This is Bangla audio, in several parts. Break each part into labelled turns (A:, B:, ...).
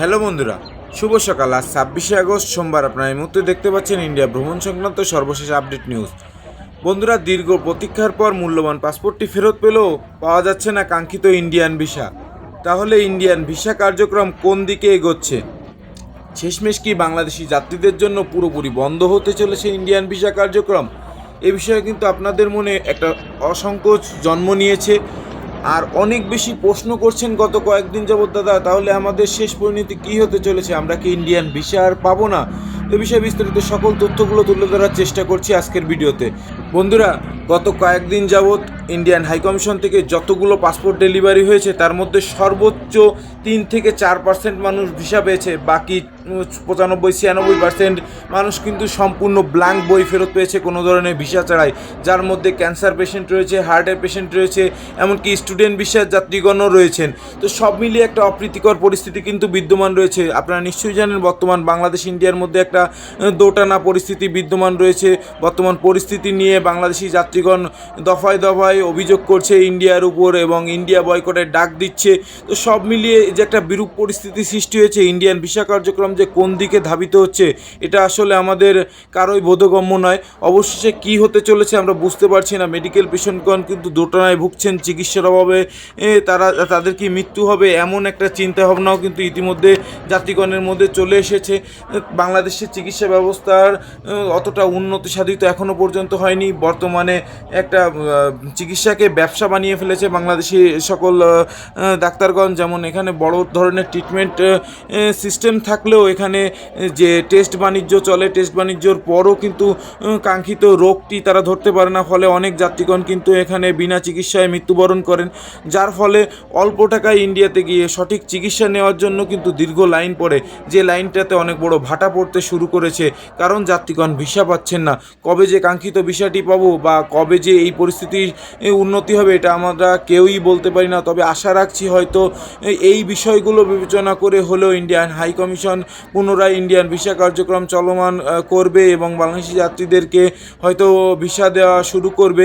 A: হ্যালো বন্ধুরা, শুভ সকাল। আজ ছাব্বিশে আগস্ট, সোমবার আপনারা এই মুহূর্তে দেখতে পাচ্ছেন ইন্ডিয়া ভ্রমণ সংক্রান্ত সর্বশেষ আপডেট নিউজ। বন্ধুরা, দীর্ঘ প্রতীক্ষার পর মূল্যবান পাসপোর্টটি ফেরত পেলেও পাওয়া যাচ্ছে না কাঙ্ক্ষিত ইন্ডিয়ান ভিসা। তাহলে ইন্ডিয়ান ভিসা কার্যক্রম কোন দিকে এগোচ্ছে? শেষমেশ কি বাংলাদেশি যাত্রীদের জন্য পুরোপুরি বন্ধ হতে চলেছে ইন্ডিয়ান ভিসা কার্যক্রম? এ বিষয়ে কিন্তু আপনাদের মনে একটা অসংকোচ জন্ম নিয়েছে। আর অনেক বেশি প্রশ্ন করছেন গত কয়েকদিন যাবৎ, দাদা, তাহলে আমাদের শেষ পরিণতি কী হতে চলেছে? আমরা কি ইন্ডিয়ান ভিসা আর পাবো না? এ বিষয়ে বিস্তারিত সকল তথ্যগুলো তুলে ধরার চেষ্টা করছি আজকের ভিডিওতে। বন্ধুরা, গত কয়েকদিন যাবৎ ইন্ডিয়ান হাইকমিশন থেকে যতগুলো পাসপোর্ট ডেলিভারি হয়েছে, তার মধ্যে সর্বোচ্চ তিন থেকে চার পার্সেন্ট মানুষ ভিসা পেয়েছে, বাকি পঁচানব্বই, ছিয়ানব্বই পার্সেন্ট মানুষ কিন্তু সম্পূর্ণ ব্ল্যাঙ্ক বই ফেরত পেয়েছে কোনো ধরনের ভিসা ছাড়াই। যার মধ্যে ক্যান্সার পেশেন্ট রয়েছে হার্টের পেশেন্ট রয়েছে, এমনকি স্টুডেন্ট ভিসার যাত্রীগণও রয়েছেন। তো সব মিলিয়ে একটা অপ্রীতিকর পরিস্থিতি কিন্তু বিদ্যমান রয়েছে। আপনারা নিশ্চয়ই জানেন, বর্তমান বাংলাদেশ, ইন্ডিয়ার মধ্যে একটা দোটানা পরিস্থিতি বিদ্যমান রয়েছে। বর্তমান পরিস্থিতি নিয়ে বাংলাদেশি যাত্রীগণ দফায় দফায় অভিযোগ করছে ইন্ডিয়ার উপর এবং ইন্ডিয়া বয়কটের ডাক দিচ্ছে। তো সব মিলিয়ে যে একটা বিরূপ পরিস্থিতি সৃষ্টি হয়েছে, ইন্ডিয়ান ভিসা কার্যক্রম যে কোন দিকে ধাবিত হচ্ছে, এটা আসলে আমাদের কারোই বোধগম্য নয়। অবশেষে কি হতে চলেছে আমরা বুঝতে পারছি না। মেডিকেল পেশেন্টগণ কিন্তু দোটানায় ভুগছেন, চিকিৎসার অভাবে তারা, তাদের কি মৃত্যু হবে এমন একটা চিন্তা ভাবনাও কিন্তু ইতিমধ্যে যাত্রীগণের মধ্যে চলে এসেছে। বাংলাদেশের চিকিৎসা ব্যবস্থার অতটা উন্নতি সাধিত এখনও পর্যন্ত হয়নি। বর্তমানে একটা চিকিৎসাকে ব্যবসা বানিয়ে ফেলেছে বাংলাদেশি সকল ডাক্তারগণ। যেমন এখানে বড় ধরনের ট্রিটমেন্ট সিস্টেম থাকলেও এখানে যে টেস্ট বাণিজ্য চলে, টেস্ট বাণিজ্যর পরও কিন্তু কাঙ্ক্ষিত রোগটি তারা ধরতে পারে না। ফলে অনেক যাত্রীগণ কিন্তু এখানে বিনা চিকিৎসায় মৃত্যুবরণ করেন, যার ফলে অল্প টাকায় ইন্ডিয়াতে গিয়ে সঠিক চিকিৎসা নেওয়ার জন্য কিন্তু দীর্ঘ লাইন পড়ে। যে লাইনটাতে অনেক বড় ভাটা পড়তে শুরু করেছে, কারণ যাত্রীগণ ভিসা পাচ্ছেন না। কবে যে কাঙ্ক্ষিত ভিসাটি পাবো বা কবে যে এই পরিস্থিতির উন্নতি হবে এটা আমরা কেউই বলতে পারি না। তবে আশা রাখছি হয়তো এই বিষয়গুলো বিবেচনা করে হলেও ইন্ডিয়ান হাই কমিশন পুনরায় ইন্ডিয়ান ভিসা কার্যক্রম চলমান করবে এবং বাংলাদেশি যাত্রীদেরকে হয়তো ভিসা দেওয়া শুরু করবে।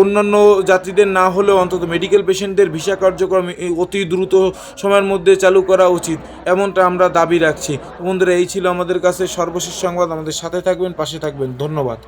A: অন্যান্য যাত্রীদের না হলেও অন্তত মেডিকেল পেশেন্টদের ভিসা কার্যক্রম অতি দ্রুত সময়ের মধ্যে চালু করা উচিত, এমনটা আমরা দাবি রাখছি। বন্ধুরা, এই ছিল আমাদের কাছে সর্বশেষ সংবাদ। আমাদের সাথে থাকবেন, পাশে থাকবেন। ধন্যবাদ।